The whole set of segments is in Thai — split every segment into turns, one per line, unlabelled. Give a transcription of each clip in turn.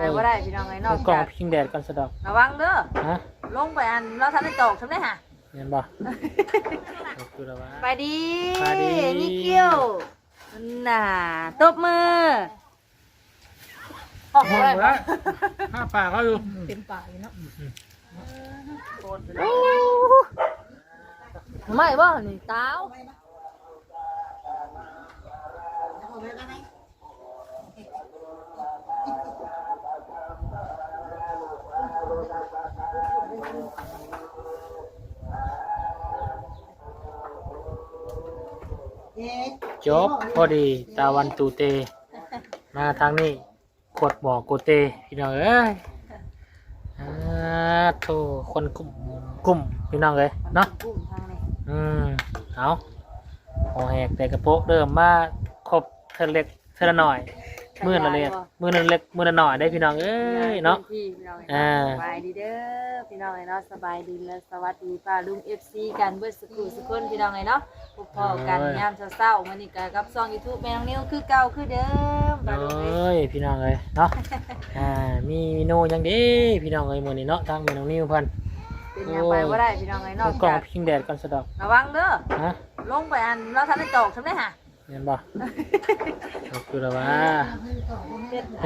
ไปบ่ได้พี่น้องไอ้นอก
กล่อง
จาก
พิงแดดกันสะดอก
ระวังเด้อ
ฮะ
ลงไปอันเราทันได้ตกทำได้ห่ะ
เห็นบ่ขอบคุณแล้ววะ
ไปดี
ไปดี
นี่เกี้ยวน่ะตบมือออก
ห้อง
เลย
แล้วห้าปากเขาอยู่
เต็มปากเลยเนาะ
ไม่บ่นี่เต้า
จบพอดีตาวันตูเต มาทางนี้ขวดหมอโกเตพี่น้องเอ้ยอ่าโธ่คนกลุ่มกลุ่มพี่น้องเลยเนาะ
กุ้มทางนี้
อืมเอาหอแหกแต่กระโปะเริ่มมาครบเธอเล็กเธอละหน่อย มือละเล็กมือละเล็กมือละหน่อยได้พี่น้องเอ้ยเนาะ
พี่พี่น้อง
อ่า
สบายดีเด้อพี่น้องไอ้เนาะสบายดีและสวัสดีป้าลุง FC กันเบิดสกูสุกคนพี่น้องไอ้เนาะพบพ่อกันยามเช้าๆมื้อนี้ก็กับช่อง YouTube แม่น้องนิ้วคือเก่าคือเดิมป้าลุงเอ้ย
เอ้ยพี่น้องเลยเนาะอ่ามีเมนูหยังดีพี่น้องเลยมื้อนี้เนาะทางเมนูนิ้วเพิ่น
เป็นหยังไปบ่ได้พี่น้องไอ้นอก
กล่อง
จาก
พิงแดดกันสะดอก
ระวังเด้อ
ฮะ
ลงไปอันเราทันได้ตกทำได้ห่ะ
เห็นบ่ขอบคุณแล้วว่า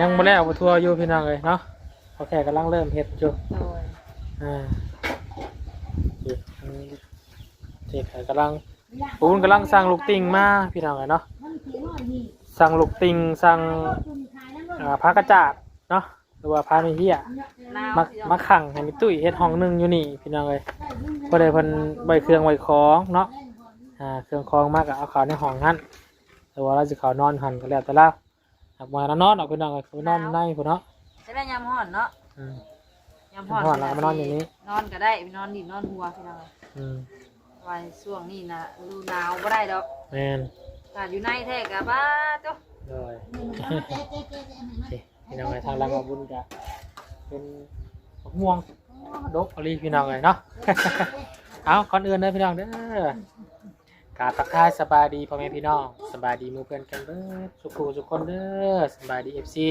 ยังบ่แล้วบ่ทัวอยู่พี่น้องเลยเนาะเขาแค่กำลังเริ่มเฮ็ดอยู่
โอ้ย
อ่าอยู่อืมเจ๊กำลังปูนกำลังสั่งลูกติ่งมาพี่น้องเลยเนาะสั่งลูกติ่งสั่งอ่าผ้ากระจาดเนาะหรือว่าผ้ามีเหี้ย
หนาว
มา
พี่น้อง
มาขังให้มีตุ้ยเฮ็ดห้องหนึงอยู่นี่พี่น้องเลยพอได้เพิ่นใบเครื่องใบของเนาะอ่าเครื่องของมากก็เอาเขาในห้องนั้น หรือว่าเราจะเขานอนหันก็แล้วแต่เราหากมาแล้วนอนเอาพี่น้องเลยไปนอนในพุ่นเนาะ
ใช่ไหมยามฮ้อนเนาะ
อืม
ยามฮ้อน
ยามฮ้อนเราก็มานอนอย่างนี้
นอนก็ได้นอนดินนอนหัวพี่น้อง
อืม
วันช่วงนี้นะฤดูหนาวบ่ได้ดอก
แม่น
ถ้าอยู่ในแท้ก็บ้าจ้ะ
เลยพี่น้องเลยทางรังมาบุญจะเป็นมะม่วงดกอะไรพี่น้องเลยเนาะเอาก่อนอื่นเลยพี่น้องเด้อ กราบทักทายสบายดีพ่อแม่พี่น้องสบายดีมู่เพื่อนกันเบิดสุขุสุขคนเด้อสบายดีเอฟซี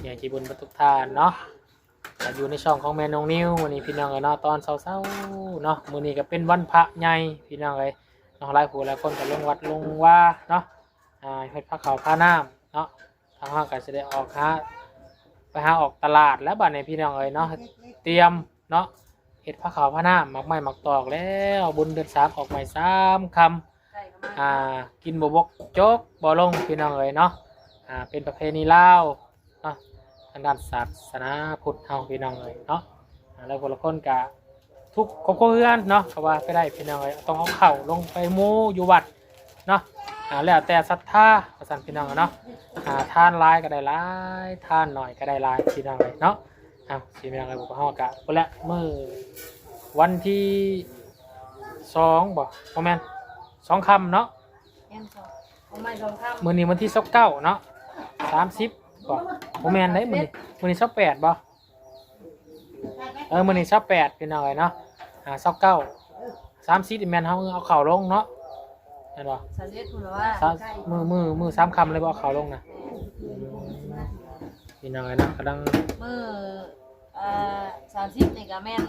เนี่ยจีบุญประทุกทานเนาะก็อยู่ในช่องของแม่นองนิววันนี้พี่น้องเลยเนาะตอนเช้าๆเนาะมื้อนี้ก็เป็นวันพระใหญ่พี่น้องเลยน้องหลายผู้หลายคนก็ลงวัดลงว่าเนาะอ่าเฮ็ดพระเขาวพระน้ำเนาะทางห้างก็จะได้ออกหาไปหาออกตลาดแล้วบัดนี้พี่น้องเลยเนาะเตรียมเนาะ เห็ดผ้าขาวผ้าหน้าหมักไม้หมักตอกแล้วบุญเดือนสามออกใหม่สามค
ใกล้ก็มาำ
อ่ากินบวบกโจ๊กบ่ลงพี่น้องเลยเนาะอ่าเป็นประเพณีลาวเนาะทางด้านศาสนาพุทธเฮาพี่น้องเลยเนาะอ่าแล้วคนละคนกะทุกครอบครัวเพื่อนเนาะก็ว่าไปได้พี่น้องเลยต้องเอาเข่าลงไปหมูอยู่วัดเนาะอ่าแล้วแต่ศรัทธาประสันพี่น้องเนาะอ่าทานหลายก็ได้หลายทานหน่อยก็ได้หลายพี่น้องเลยเนาะ อ้าวพี่น้องเลยบอกว่าเฮากะพุ่นละมื้อวันที่สองบ่โมแมนสองคำเนาะ
ยังสองเอาไม้สองข้าม
มือนี้วันที่สิบเก้าเนาะสามสิบบ่โมแมนได้มือนี้มือนี้สิบแปดบ่เออมือนี้สิบแปดเป็นหน่อยเนาะอ่าสิบเก้าสามสิบแมนเขาเอาเข่าลงเนาะเห็นบ่
สาธิตคุณว่า
สามมือมือมือสามคำเลยบ่เอาเข่าลงนะ เป็นหน่อยเนาะกำลัง
มือเอ่อสามสิบนี่ก็แม่น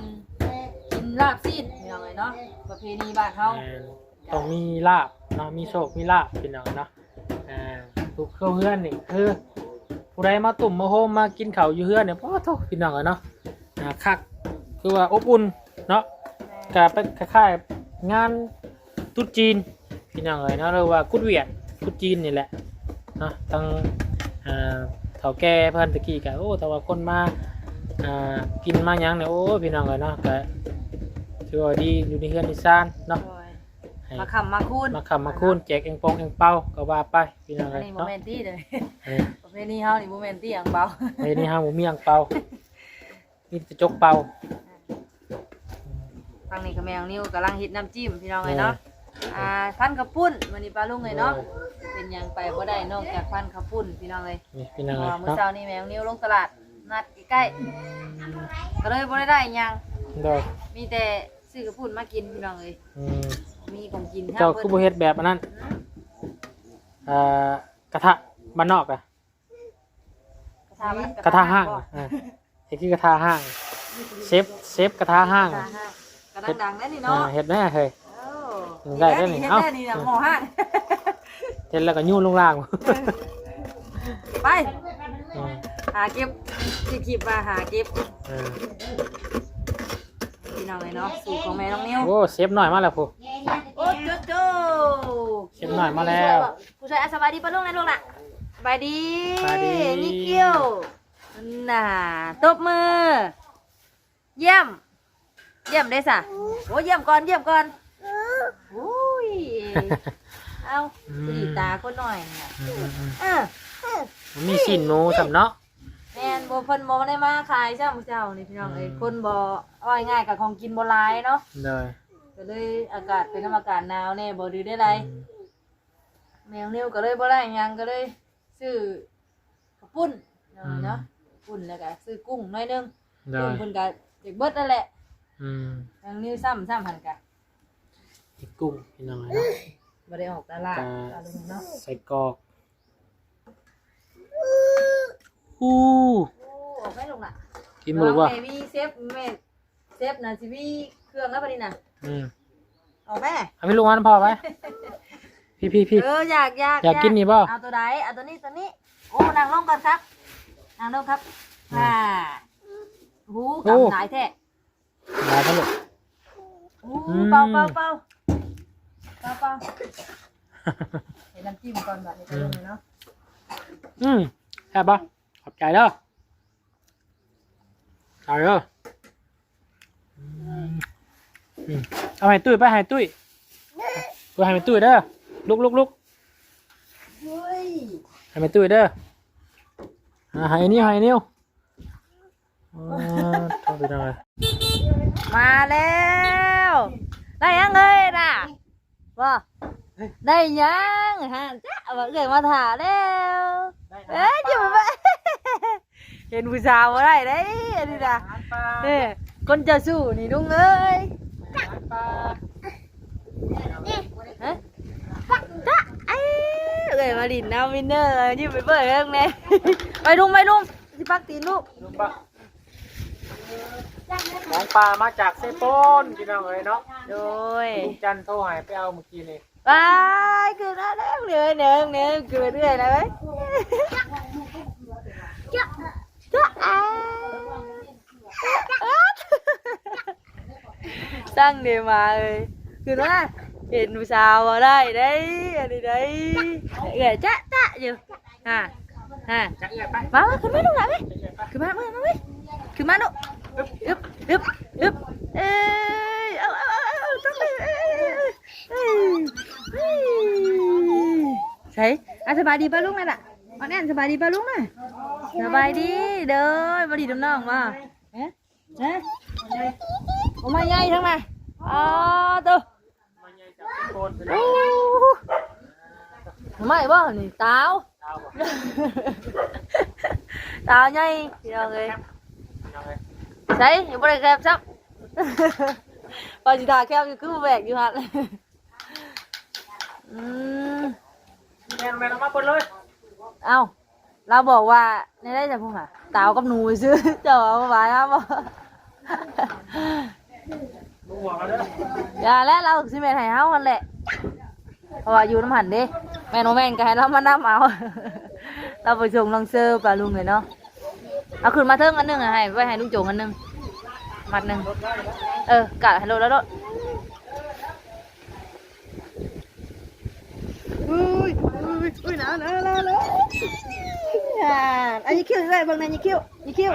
กินลาบซีดพี่น้องเลยเนาะประเพณีบ้านเฮา
แม่นต้องมีลาบเนาะมีโชคมีลาบเป็นหน่อยเนาะอ่าทุกเครื่องเฮือนนี่คือ ผู้ใดมาตุ่มมาโฮมมากินข้าวอยู่เฮือนเนี่ยพ่อโทษพี่น้องอะเนาะอ่าคักคือว่าอบอุ่นเนาะกเป็นคล้ายๆงานตุ๊ดจีนพี่น้องเลยเนาะเรียกว่ากุดเวียดกุดจีนนี่แหละเนาะตั้งอ่า เฒ่าแก่เพิ่นตะกี้ก็โอ้แต่ว่าคนมาอ่ากินมาหยังเนี่ยโอ้พี่น้องเลยเนาะก็ถือว่าดีอยู่ในเฮือนในซ่านเนาะ
โอ้ย
ให้
มาคำมาคูน
มาคำมาคูนแจกเองปองเองเป้าก็ว่าไปพี่น้อง
อั
เล
น
ย
นี้โม
เนาะ
เมนตี้เลย
เออ
ประเพณีเฮานี่โมเมนตี้อย่างเบา
ไอ้นี่ฮะหมูเมียงเป่านี่จะจกเป่า
ทางนี้ก็แมงนิ้วกำลังฮิตน้ำจิ้มพี่น้องเลยเนาะ อ่าพันข้าวปุ้นวันนี้ปลาลุงเลยเนาะเป็นหยังไปบ่ได้นอกจากพันข้าวปุ้นพี่น้องเลย
นี่พี่
เพ
นาง
ราะ
เลย
ว่ามื้อ
เนาะ
เช้านี้แมงนิ้วลงตลาดนัดใกล้ๆก็เลยบ่ได้ได้หยัง
เด้อ
มีแต่ซื้อกระปุ่นมากินพี่น้องเลย
อืม
มีของกิน
เจ้าคือบ่เฮ็ดแบบอันนั้นเอ่อกระทะบ้านนอกอะ
กระชาวบ้น
กระทะห้างอ่าเฮ็ดคือกระทะห้างเซฟเซฟกระทะห้าง
กระทะห้างกระดังๆนั่นนี่
อ่า
เนาะ
เฮ็ดแน่เฮ้ย
โอ้
ได้ได้นี่
เฮ็ด
เอ้า
ได้นี่นะหมอห้าง
เฮ็ดแล้วก็ยู่ลงล่าง
ไป
อืม
หาเก็บสิคลิปมาหาเก็บ
เออ
พี่น้องเลยเนาะสูตรของแม่น้องนิว
โอ้เซฟหน่อยมาแล้วพู
โอ้โจโจ
เชฟหน่อยมาแล้ว
ผู้ชายอะสบายดีปะลูกนะลูกน่ะสบายดี
สบายดี
นี่เกี้ยวน่ะตบมือ เยี่ยม เยี่ยมได้สะโอ้เยี่ยมก่อนเยี่ยมก่อนโอ้ย เอา
อืม
สีตาคนหน่อยน่ะ
อืมอืม
เออ
อืมมีสินหนูสำเนาะ
แม่นบ่เพิ่นบ่ได้มาขายใช่มื้อเช้านี่พี่น้องเอ้ย
อืม
คนบ่ว่าง่ายๆกับของกินบ่หลายเนาะ
เลย
ก็เลยอากาศเป็นน้ำอากาศหนาวแน่บ่ดีได้ไรแมวนิ้วก็เลยบ่ได้หยังก็เลยซื้อกระปุ้นเนาะเนาะปุ้นแล้วก็ซื้อกุ้งหน่อยหนึง
เล
เพิ่น
ย
เพิ่นก็เด็กเบิดนั่นแหละ
อืม
แมวนิ้วซ้ำซ้ำหั่นกะ
อีกกุ้งพี่น้องเนาะ
บ่ได้ออกตลาด
จ้า
ตาลุงเนาะ
ใส่กรอกอู้
โอ้ออกให้ลงน่ะ
กินหมูป่ะ
แม่มีเซฟแม่เซฟน่ะสิมีเครื่องแล้วบัดนี้น่ะ
อืม
เอาแม่
เอาพี่ลุงมันพอไหมพี่พี่พี่
เอออยากอยาก
อยากกินนี่บ่
เอาตัวใดเอาตัวนี้ตัวนี้โอ้นางลงก่อนครับนางลงครับอ่าหูกำหลายแท้
มาทั้งหมด
หู
อืม
เป่าเป่าเป่าเป่าเป่าเห็นน้ำจิ้มก่อนแบบนี้ก็ลงเลยเนาะ
อืมแซ่บปะขอบใจเด้อเอาเด้ออืมอืมเอาให้ตุ้ยไปให้ตุ้ยไปให้ตุ้ยเด้อลุกลุกลุก
เฮ้ย
ให้ตุ้ยเด้ออ่าให้นิ้วให้นิ้วอ่าทำไปหน่อย
มาแล้วได้ยังเอ้ยน่ะว่าได้ยังฮะจ้าว่าเกิดมาถ่าแล้วเอ้ยอยู่ไปเห็นผู้สาวมาได้เด้อันนี้นะ
ปลา
เอ้ยคนจะสู้นี่ลุงเอ้ย
ปลา
ฮะจ้าเอ้ยเอ้ยมาดินน้ำวินเนอร์ยิ้มไปเปิ ดเรื่องเลยไปลุงไปลุงสิปักตีนลูก
ลุงปะน้องปลามาจากเซโปนกินเอาเลยเนาะ
โดย
ลุงจันทร์โทรหายไปเอาเมื่อกี้นี่
ไปคือน่าเล่นเนื้อเนื้อเนื้อคือเรื่อยเลยจ้าจ้าอ้าตั้งเดียวมาเลยคือว่าเห็นผู้สาวมาได้ได้อันนี้ได้เอ๋จ้าจ้าอยู่ฮะฮะ
จักเอียดไป
มามาขึ้นมาลูกหลานไหมขึ้นมามามาไหมขึ้นมาลูกอึบอึบอึบอึบเอ้ยเอาเอาเอาเอาต้องไปเอ้ยเอ้ยเอ้ยใช่อะสบายดี ป่ะลุงนั่นอะอันนี้สบายดีป่ะลุงน่ะสบายดีเด้อบดีน้ำน้องมาเอ๊ะเอ๊ะโอ้มาให
ใหญ่จากเซโปนไป
โอ้
แล้ว
ไม่บ่นี่ตาว
เอาบ่
ตาวใหญ่พี่น้องเอ้ย
เอาเลย
ใช่ยังไม่ได้แคบซับปาจิตาแคบอยู่คือแบกอยู่หัดอืม
แมนแมนเอามาปนเลย
เอ้าเราบอกว่าในได้จะพูดค่ะตาวกับหนูซื้อเจ้าเอามาไว้ครับบอก
ลุงหัวมาเด้อ
อย่าแล้วเราสิแม่นให้เฮากันแหละเพราะว่าอยู่น้ำหันเด้แม่นโอแม่นก็ให้เรามานํเอาเราไปส่งลังเซอร์ปลาลุงเลยเนาะเอาขึ้นมาเทิงอันหนึงอะให้ไว้ให้ลุงโจงอันหนึง มัดหนึ่งเออกะให้โหลแล้วโลดอุ้ยอุ้ยอุ้ยหนาวหนาวหนาวหนาวอ่าอันนี้คิ้วด้วยเบางนายนี่คิ้วนี่คิ้ว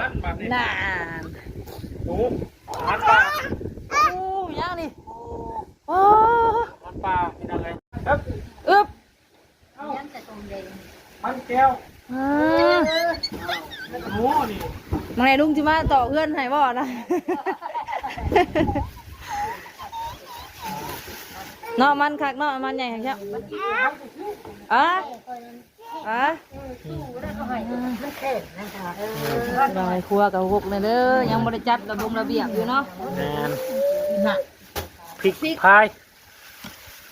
นาน
หนูหานปลา
โอ้ยังนี่โอ้
หานปลาเป็นยังไงครับ
อึ๊บ
มันแก้ว
อ่า
หนูนี่
บางนายลุงจิมาต่อเพื่อนให้บ่นะเนาะมันคักเนาะมันใหญ่แค่อะอะลอยครัวกับหกเลยเด้อยังบริจัดระบงระเบียบอยู่เนาะ
แมนพริกพาย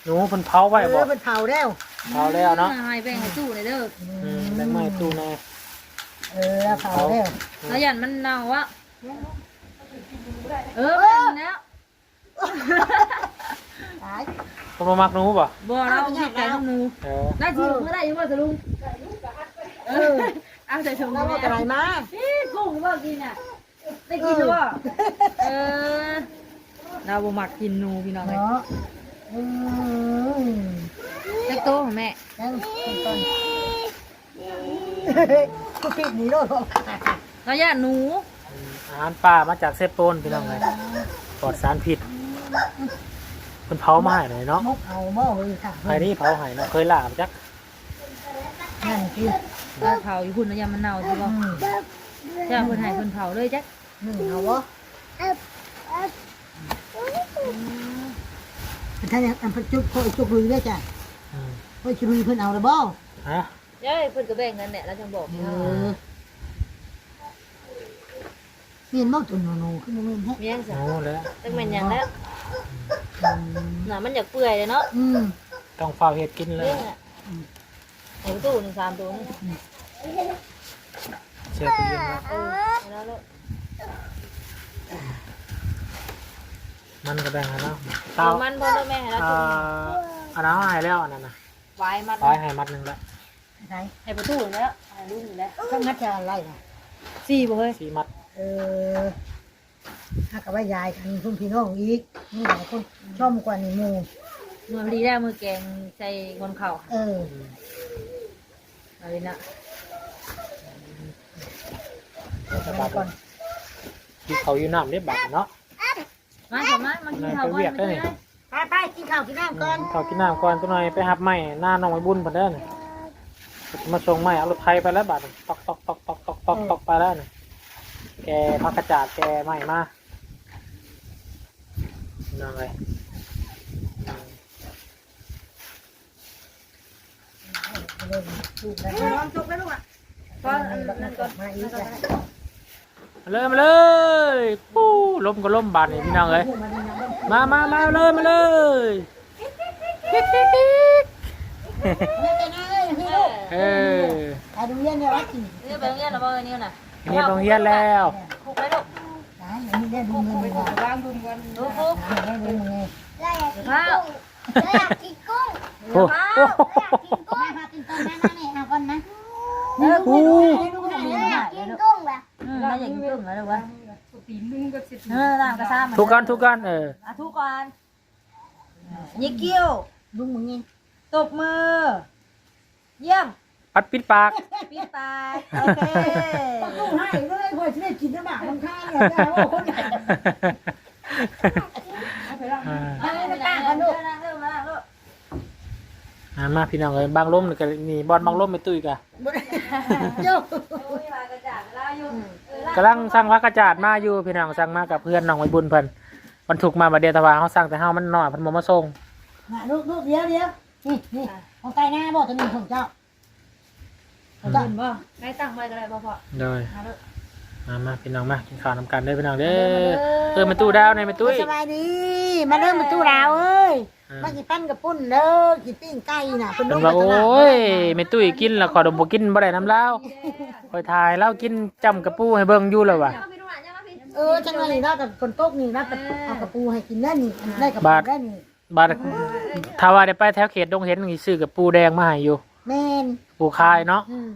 หนูเพิ่นเผาไว้บ่
เป็นเผาแล้ว
เผาแล้วเนาะ
ให้แบ่งให้ตู้เลยเด้อ
อืมแบ่งไม้ตู้แน่
เออเผาแล้ว
แล้วยันมันเน่าวะเออเป็นแล้ว
ตาย
คนมามักหนูบ่
บ่เราผิดใจน้ำนู
เออ
ได้ทีเมื่อไรยังว่าจะลุงเออเอาใส่ถุง
แล้ว
แม่
ว่าอะไรมา
พี่กุ้งว่ากินอะได้กินหรือเปล่าเออเราบ่มักกินหนูพี่น้องเลย
เนาะอืม
เล็กโตของแม่
นั่งก่อน กูปิดหนีโลดบอก
เราย่าหนู
อืมอาหารป่ามาจากเซฟโปนพี่น้องเลยปลอดสารพิษเพิ่นเผามาให้เลยเนาะ
มกเอาหม้อเลยค่ะ
ใครนี่เผาให้เนาะเคยล่ามาจัก
นั่นคือ
เราเผาอยู่คุณแล้วยามันเน่าใช่ป่ะ
อืม
จ้าคนหายคนเผาเลยจ้ะ
หนึ่งเอาวะท่านยังอันพันจุกโคยจุกลุยได้จ้ะ
อืม
โคยจุกลุยเพิ่นเอาละบ่
ฮะ
เย้เพิ่นก็แบ่งกันแหละแล้วจังบอก
เออเมียนบ่ตุนโนๆขึ้นมาเมียนแท้
เมียงสิ
หนูแล้ว
จังแม่นหยังแล้ว
อืม
น่ะมันอยากเปื่อยเลยเนาะ
อืม
ต้องเฝ้าเฮ็ดกินเลย
เรื่องอะไอ้ตู้หนึ่งสามตัวนี่
เชื่อคุณยิงว่า
เออแล้วแล้ว
มันก็แบ่งให้เนาะ
เตา
เต้า
มันพ่อแล้วแม่ให้แล้ว
อ่า
จุ่ม
อันนั้นให้แล้วอันนั้นน่ะ
ไว้มัด
ร้อยให้มัดหนึงแล้ว
ไหน
ให้ประตูแล้วให้ลูกอยู่แล้ว
ข้างนัดจะอะไรนะ
สี่บ่เฮ้ย
สี่มัด
เออถ้ากับว่ายายกันคุณพี่น้องอีกนี่หลายคนชอบกว่านี่หมู
มือพอดีได้มือแกงใส่คนเข่า
เออ
อืม
อะไรนะ
สบายก่อนที่เขาอยู่น้ำได้บาทเนาะ
มาเถอะมามากินข้าวก่อน
ไปเวียดได้นี่
ไปไปกินข้าวกินน้ำก่อน
เขากินน้ำก่อนตัวหน่อยไปหับไม้หน้าน้องไม้บุญเพิ่นเด้อนี่ มาส่งไม้เอารถไทยไปแล้วบาทตอกตอกตอกตอกตอกตอกตอกไปแล้วนี่แกพักกระจาดแกไม้มานั่งเลยอืม
เริ่มลูกแล้ว
ลองจุกได้ลูกอะก่อนอันนั้นก่อน
มาอีกแล้ว
มาเลยมาเลยปู้ล้มก็ล้มบาทนี่พี่น้องเลยมามามาเลยมาเลย กิ๊กกิ๊กกิ๊ก
ไม่เป็นไรพี่ลูก
เออ
ไปดูเย็นเนี่ยรักจริง
นี่ไปโรงเรียนหรือเปล่าเนี่ยน่ะ
นี่ต้องเฮียนแล้ว
คุกไปลูก
ตายอันนี้ได้ดูเงินดีกว่า
วางดุมกันลูกคุก
ได้ดูเงิน
ข้าว
อยากกินกุ้ง
โอ้โห
อยากกินกุ้ง
แม่พากินต้นนั้นนะนี่เอาก่อนนะ
เออ
โอ้โห
อยากกินกุ้งแบบ
อืมไม่อยากกินกุ้งแล้วหรือวะเออน้ำกระซ้ำ
ทุกกันทุกกันเออ
อะทุกคนยิกกิ้ว
ลุงมึงนี่
ตบมือ เยี่ยม
ปัดปิดปาก
ปิดตาโอเค
ลุงให้ด้วยพอจะได้กินน้ำหมากมันข้างเลยได้ว่าคนไหน
อ่า
มาเลยไปตั้งกันลูกนั่งเริ่มมานั่งลูก
อ่ามาพี่น้องเลยบางล้มนี่ก็นี่บอลบางล้มไม่ตุ้ยกะ
โย่
โอ้ยมากระจาดแล้วอยู่เออ
กำลังสั่งพักกระจาดมาอยู่พี่น้องสั่งมากับเพื่อนน้องไว้บุญเพิ่นมันถูกมาบัดเดียวแตะวาเขาสั่งแต่เฮามันน้อยเพิ่นบ่มาส่ง
มาลูกลูกเดี๋ยวเดี๋ยวนี่นี่ ของไก่หน้าบอกตัวนี้ของเจ้าของเจ้า
เห็นบ่ให้ตั้งไว้ก็ได้บ่พอ
เลย
มาลูก
มามาพี่น้องมากินข้าวน้ำกันเด้อพี่น้องเด้อเออมาตู้ดาวในอยมาตุ้ย
สบายดีมาเริ่มมาตู้ดาวเอ้ย
อ่า
มากี่ปั้นกับปุ้นเด้อกี่ปิ้งไก่น่ะเป็น
เพิ่
ลู
น
ก
ว่าโอ้ยแม่ตุ้ยกินแล้วขอดมบ่กินบ่ได้น้ำลาวคอยทายเล่ากินจำกระปูให้เบิ่งอยู่แล้วว่ะ
เออจังเลยนะกับคนโต๊ะนี่นะกับเอากระปูให้กินได้นี่ได้กับ
บาท
ได้นี่
บาดถ้าว่าได้ไปแถวเขตดงเห็นนี่ซื้อกับปูแดงมาให้อยู่
แม่น
ปูคายเนาะ
อืม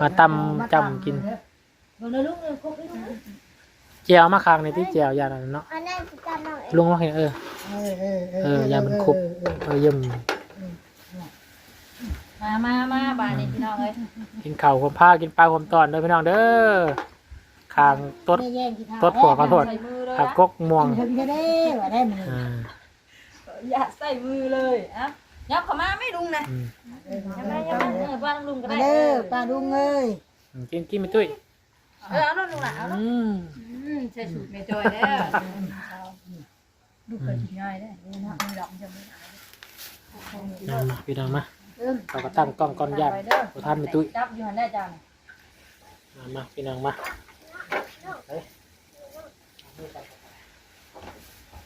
มาตำจำกิน
เบิ่งเลยลูกเลยคุกเลยลูก
แจวมาคางในที่แจวอย่างนั้นเนาะ
อันนั้นคือการนอน
ลุงว่าเห็นเออ
เออเออ
เออยามันคุบ
เออ
เออเยี่ยม
มามามาบ้านนี้พี่น้องเอ้ย
กินข้าวความผ้ากินปลาความตอนเด้อพี่น้องเด้อคางต้น
ไม่แย่งกินข้าว
ต้นหัวขอโทษ
ใส่มือเลย
ขับกกม่วง
กินเถอะกินเถอะเด้อว่าได้มัน
อ่า
อย่าใส่มือเลยอะยับเข้ามาไม่ลุงนะ
อืม
ยับมายับมาเออบ้านลุงก็
มา
ได้
เด้อป้าลุงเอ้ย
กินกินไม่ตุ้ย
เออเอาลูกลุงละเอาลูก
อืม
อืมใช่สูตรแม่จอยเด้อลูกเคยกินง่ายได้อนะมันหลับจะไม่ได้
เอามาพี่น้องมา
เอิ่ม
เราก็ตั้งกล้องก้อนย่านบ่ทันไม่ตุ้ย
จับอยู่หันได้จัง
มามาพี่น้องมา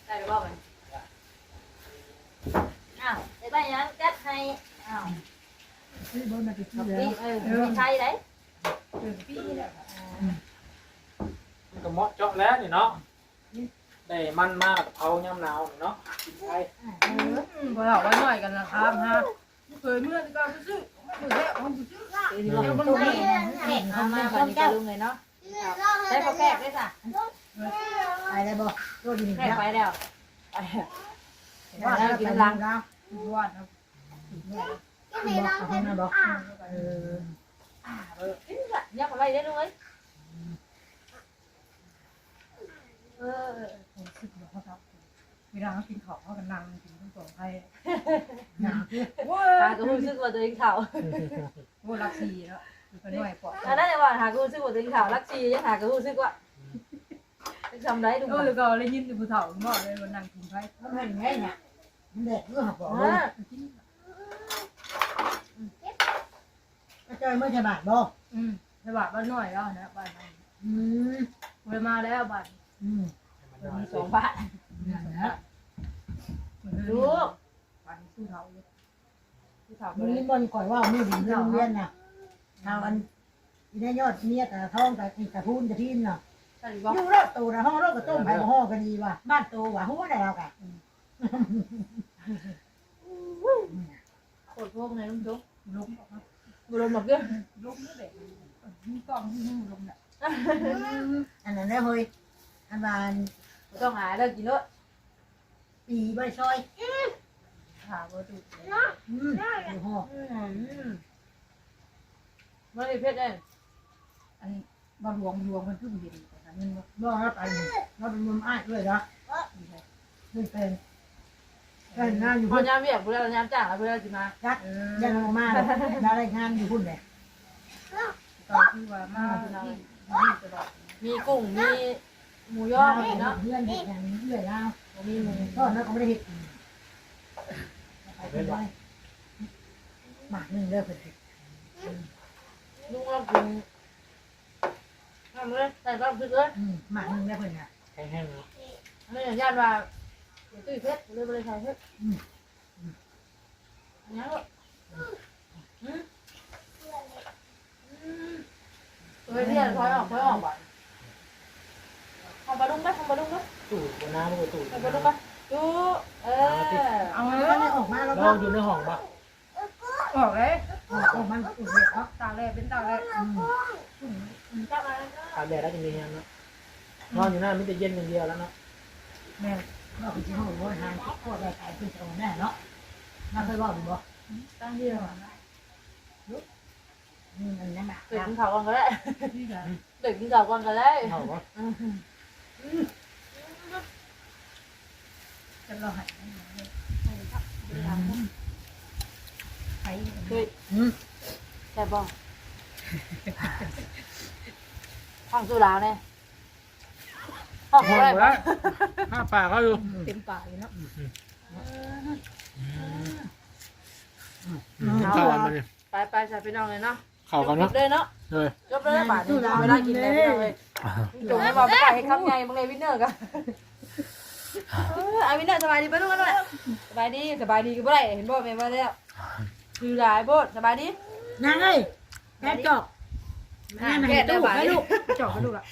ได้หรื อเปล่ามันอ้าวได้ไปยังจัดให้อ้าว
ซื้อรถมาไปซื้อ
นี่
แล้ว
เออไม่ใช่ไหน
ถึงปีแล้ว
มันก็เหมาะเจาะแล้วนี่เนาะได้มันมากเผาย่ำหนาวนี่เนาะกินไป
พอเอาไว้หน่อยกันนะครับฮะเคยเมื่อก็ซื้อไม่เคยแล้วผมซื้อละ
เดี๋ยวนี้มันตัวนี้แข็งมากๆก่อนนี่ปลาลุงเลยเนาะได้พอแขกได้จ้ะ
ไปได้บ่ตัวดี
แขกไปแล้วไป
ว่าแล้วกินลังนะ ว่านะ
ที่มีน้องเป็นอะ
เออ
ยักอะไรได้ด้วย
เออผมคิดว่าครับเวลาเขากินข้าวเขากันนั่งกินทั้งสองไทยนะว้า
หาก็รู้สึกว่าตัวเองเข่า
โอ้รักสีแล้วอยู่กันหน่อยปอด
อันนั้นจะว่าหาก็รู้สึกว่าตัวเองเข่ารักชียังหาก็รู้สึกว่าทำได้ดู
เออก็เลยยินอยู่ผู้เฒ่าบอกเลยว่านั่งกินไทย
มันเป็นไงเนี่ย มันเด็กเมื่อหักบอก
อ่า
มาเจอเมื่อฉบับบ่
อืมสบายบ้านหน่อยแล้วนะบ้าน
อืม
เวลามาแล้วบ้าน
อืม
มีสองบาท
นั่นนะ
ลูก
บ้านผู้เฒ่าเลย
ที่ถาม
มัน
เล
นี่
ย
บนก่อยว่ามือดินเรื่องเรียนน่ะชาวอันอีได้ยอดเมียแต่ท้องแต่อีกแต่พูนแต่พินน่ะ
ใช่
อ
บอก
ยู่รอบตูนะห้องรอบกระต้มไผ่ห้องกันดีว่ะบ้านตูว่ะหัวได้แล้วกัน
โคตรพวกในลุงจุ๊ก
ลมบอกว่า
บุรุษบอกเรื่อง
ลมนี่แหละมีกล้องที่นู่นลมน่ะ
อันนั้นได้เฮ้ยอันบาน
ต้องหาเลิกกินเนอ
ปีใบซอย
หาว่าดู
อืมอยู่ห้อง
มันมีเพชรเอง
อันบอลหลวงหลวงมันขึ้นเห็นแต่นั้นมันว่า
บ่รับไปรับเป็นมุมอ้ายด้วยนะเป็นเป็น งานอยู่
พอ
พุ่น
ยามเวียกเพื่อนยามจ้างเพื่อนจะมา
ยักยันออกมาแล้วได้งานอยู่พุ่นเลย
ตอนที่ว่ามาที่นี่ตลอด
มีกุ้งมีหมูย่อมีเนาะ
เพื่อนเด็กอย่างนี้เรื่อยแล้ว
มีหมู
ก็นั่นก็ไม่ได้เห็ดไปเป็นไรหมากหนึ่งเลิกไปสิ
ลุงเรากินทำเลยใส่รอบคือเลย
หมากหนึ่งได้เพิ่นอะ
แห้งๆเนาะ
ไม่อย่างญาติว่า ตุ้ยเพชรเลยบริษัทเพชรงั้นก็เฮ้ยเนี่ยถอยออกถอยออกบ่ทำปลาดุ้งไหมทำปลาดุ้งไหม
ตู้บนน้ำตู้ตู้
ทำปลาดุ้งไหมดูเออ
เอา
แล้
แล้วว
นี่ออกมาแล้ว
ล
ก็
องอยู่ในห้องปะ
ออกเลย
ออกมันอุ่นเลยครับ
ตาแรกเป็นตาแรก
จับมาแล้ว
ตากแดดได้จริงๆเนาะนอนอยู่หน้ามิแต่เย็นอย่างเดียวแล้วเนาะ
แม่ เราไปที่ห้องบริหารพวกแบบขายคือโตแน่เนาะน่าเคยบอกอยู่บ่
ตั้งเดียว
อืมอันนั้นน่ะ
เด็กกินข้าวก่อนก็ได้
ที่ไหน
เด็กกินข้าวก่อนก็ได้
เท่าปะ
จะรอหัน
ใคร
เฮ้ย
อืม
ใช่ป่ะห้องสุดาวเนี่ย ห้อง
ห้อง
อะไร
แล้วห้าปากเขาอยู่
เต็มปากเลยเนาะ
เข้ากันมาเนี่ย
ไปไปใส่พี่น้องเลยเนาะ
เข้ากันเนาะ
เลยเนาะ
เลย
ยกเลยบาทเวลากินเลยพี่น้องเลยจุ่มให้บอกไปให้คำใหญ่มึงเลยวินเนอร์กันไอ้วินเนอร์สบายดีปะลูกกันเลยสบายดีสบายดีก็ได้เห็นบ่แม่มาแล้วคือหลายโบดสบายดี
นางเอ้ยแกจอก
แก่ได้บาทลูก
จอกกระดูกละ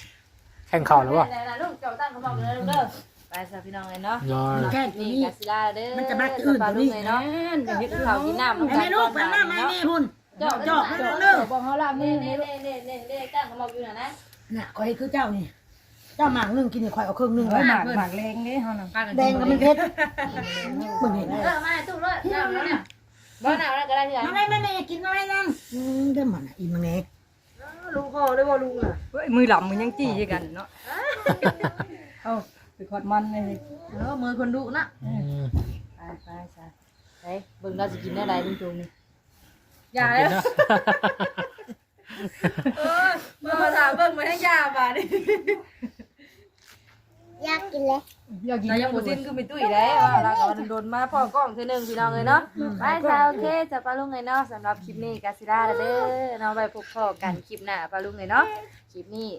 แข่งเข่าแล้ววะ
ไหนๆลูกเจ้าตั้งเขาบอกเลยลูกเด้อไปใส่พี่น้องเลยเนาะ
ยอด
แค่
นี่
นี้
กาซิล่าเด้อ
มันจะมาตื่น
ปลา
ตัว
ลู
นี้
กเลยเนาะ
อย่างนี้
กินข้าวกินน้ำ
ไอ้แม่ลูกไปหน้าไม้นี่พุ่น
จอก
จอก
จ
นั่
อนก
เลิก
บอกเขาล่าง
นี่
นี่
นี่นี่นี่นี่ตั้งเขาบอกอยู่น่ะนะ
น่ะคอยคือเจ้านี่เจ้าหมากหนึ่งกินนี่คอยเอาครึ่งหนึ่ง
ห
ไว้
มากหมากแรงนี่เขาหนัง
แดงก็มันเพชรมึงเห็นไหม
เออมาตู้เลยน้ำแล้วเนี่ยบ่น้ำแล้วก็ได้ที่ไหน
น้องไอ้แม่แม่กินน้อยนั่งอืมได้หมดอะอีมังเน่
ลุงคอได้บ่ลุงอะ
เฮ้ยมือหล่ำมันยังจี้กันเนาะเอาไปขอดมันเลย
เออมือคนดุนะ
อืม
ไปไปใช่เฮ้ยเบิ่งเราจะกินได้ไรลุงจุงนี่อย่า
กิ
แล้
น
ว
นะ
เออมาภาษาเบิ่งมาให้ยาบาดิ
อยากกินเลย
อยากกิน
เรายังบ่สิ้นคือมีตุ้ยได้ว่าเราก็โดนมาพ่อกล้องเทื่อนึงพี่น้องเลยเนาะไปจ้าโอเคจะปลาลุงเลยเนาะสำหรับคลิปนี้กาซิล่าเด้อเนาะไปพบพ่อกันคลิปหน้าปลาลุงเลยเนาะคลิปนี้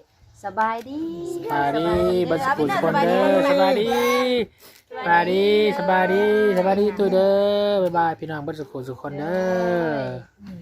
สบายดี
สบายดีบัสกุลคนเด้อสบายดีสบายดีสบายดีสบายดีตัวเด้อบ๊ายบายพี่น้องบัสกุลสุกคนเด้อ